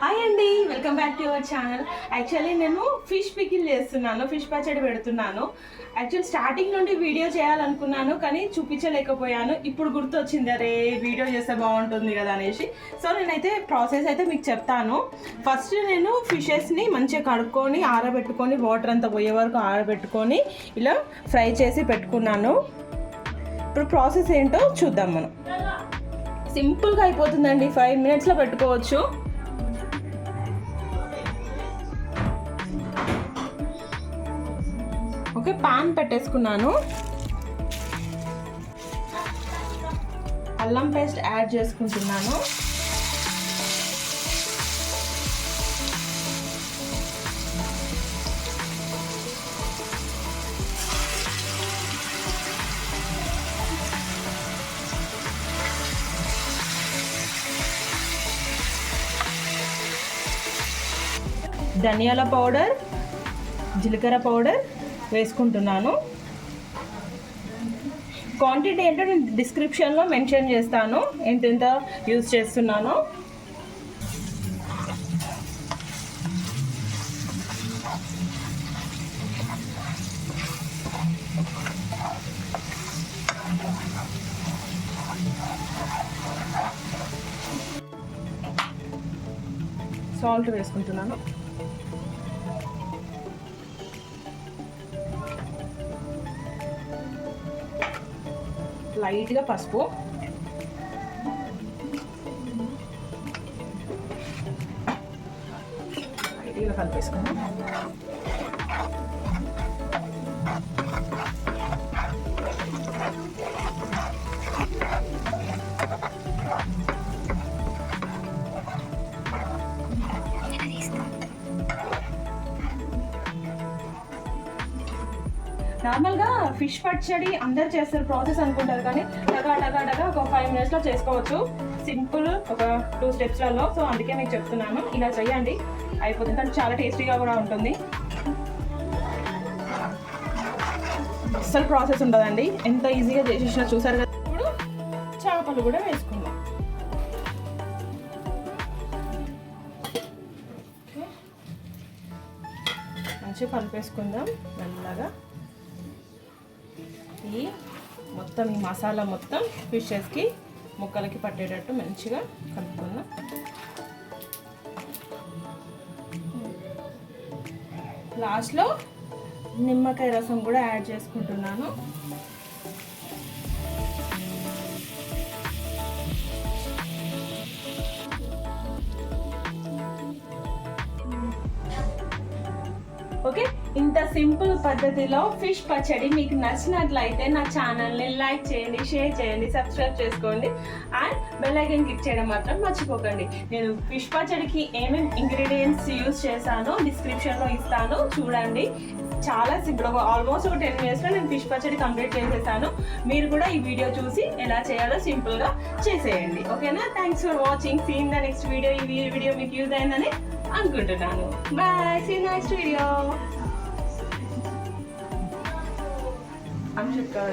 Hi అండి welcome back to your channel actually నేను fish pickle చేస్తున్నాను ఫిష్ పచ్చడి పెడుతున్నాను. యాక్చువల్ స్టార్టింగ్ నుండి వీడియో చేయాలనుకున్నాను కానీ చూపించలేకపోయాను. ఇప్పుడు గుర్తొచ్చింది అరే వీడియో చేస్తే బాగుంటుంది కదా అనేసి. సో నేనైతే ప్రాసెస్ అయితే మీకు చెప్తాను. ఫస్ట్ నేను ఫిషెస్ని మంచిగా కడుక్కొని ఆరబెట్టుకొని వాటర్ అంతా పోయే వరకు ఆరబెట్టుకొని ఇలా ఫ్రై చేసి పెట్టుకున్నాను. ఇప్పుడు ప్రాసెస్ ఏంటో చూద్దాం మనం. సింపుల్గా అయిపోతుందండి ఫైవ్ మినిట్స్లో పెట్టుకోవచ్చు. ఓకే పాన్ పెట్టేసుకున్నాను. అల్లం పేస్ట్ యాడ్ చేసుకుంటున్నాను. ధనియాల పౌడర్ జీలకర్ర పౌడర్ వేసుకుంటున్నాను. క్వాంటిటీ ఏంటో నేను డిస్క్రిప్షన్లో మెన్షన్ చేస్తాను. ఎంతెంత యూజ్ చేస్తున్నానో. సాల్ట్ వేసుకుంటున్నాను. లైట్గా పసుపు. లైట్గా కలిపేసుకున్నాం నార్మల్గా ఫిష్ పచ్చడి అందరు చేస్తారు ప్రాసెస్ అనుకుంటారు కానీ టగా టగా టగా ఒక ఫైవ్ మినిట్స్లో చేసుకోవచ్చు. సింపుల్ ఒక టూ స్టెప్స్లలో సో అందుకే మీకు చెప్తున్నాను. ఇలా చేయండి. అయిపోతుంది. కానీ చాలా టేస్టీగా కూడా ఉంటుంది. అస్సలు ప్రాసెస్ ఉండదండి. ఎంత ఈజీగా చేసేసిన చూసారు కదా. ఇప్పుడు చేపలు కూడా వేసుకుందాం. మంచిగా కలిపేసుకుందాం. మెల్లగా. ఈ మొత్తం ఈ మసాలా మొత్తం ఫిషెస్కి ముక్కలకి పట్టేటట్టు మంచిగా కలుపుకుందాం. లాస్ట్లో నిమ్మకాయ రసం కూడా యాడ్ చేసుకుంటున్నాను. ఓకే? ఇంత సింపుల్ పద్ధతిలో ఫిష్ పచ్చడి మీకు నచ్చినట్లయితే నా ఛానల్ని లైక్ చేయండి షేర్ చేయండి సబ్స్క్రైబ్ చేసుకోండి. అండ్ బెల్లైకన్ క్లిక్ చేయడం మాత్రం మర్చిపోకండి. నేను ఫిష్ పచ్చడికి ఏమేమి ఇంగ్రీడియంట్స్ యూస్ చేశానో డిస్క్రిప్షన్లో ఇస్తాను. చూడండి. చాలా సింపుల్. ఆల్మోస్ట్ ఒక టెన్ మినిట్స్లో నేను ఫిష్ పచ్చడి కంప్లీట్ చేసేసాను. మీరు కూడా ఈ వీడియో చూసి ఎలా చేయాలో సింపుల్గా చేసేయండి. ఓకేనా thanks for watching seen the next video ఈ వీడియో మీకు యూజ్ అయిందని అనుకుంటున్నాను. Bye see next video 30가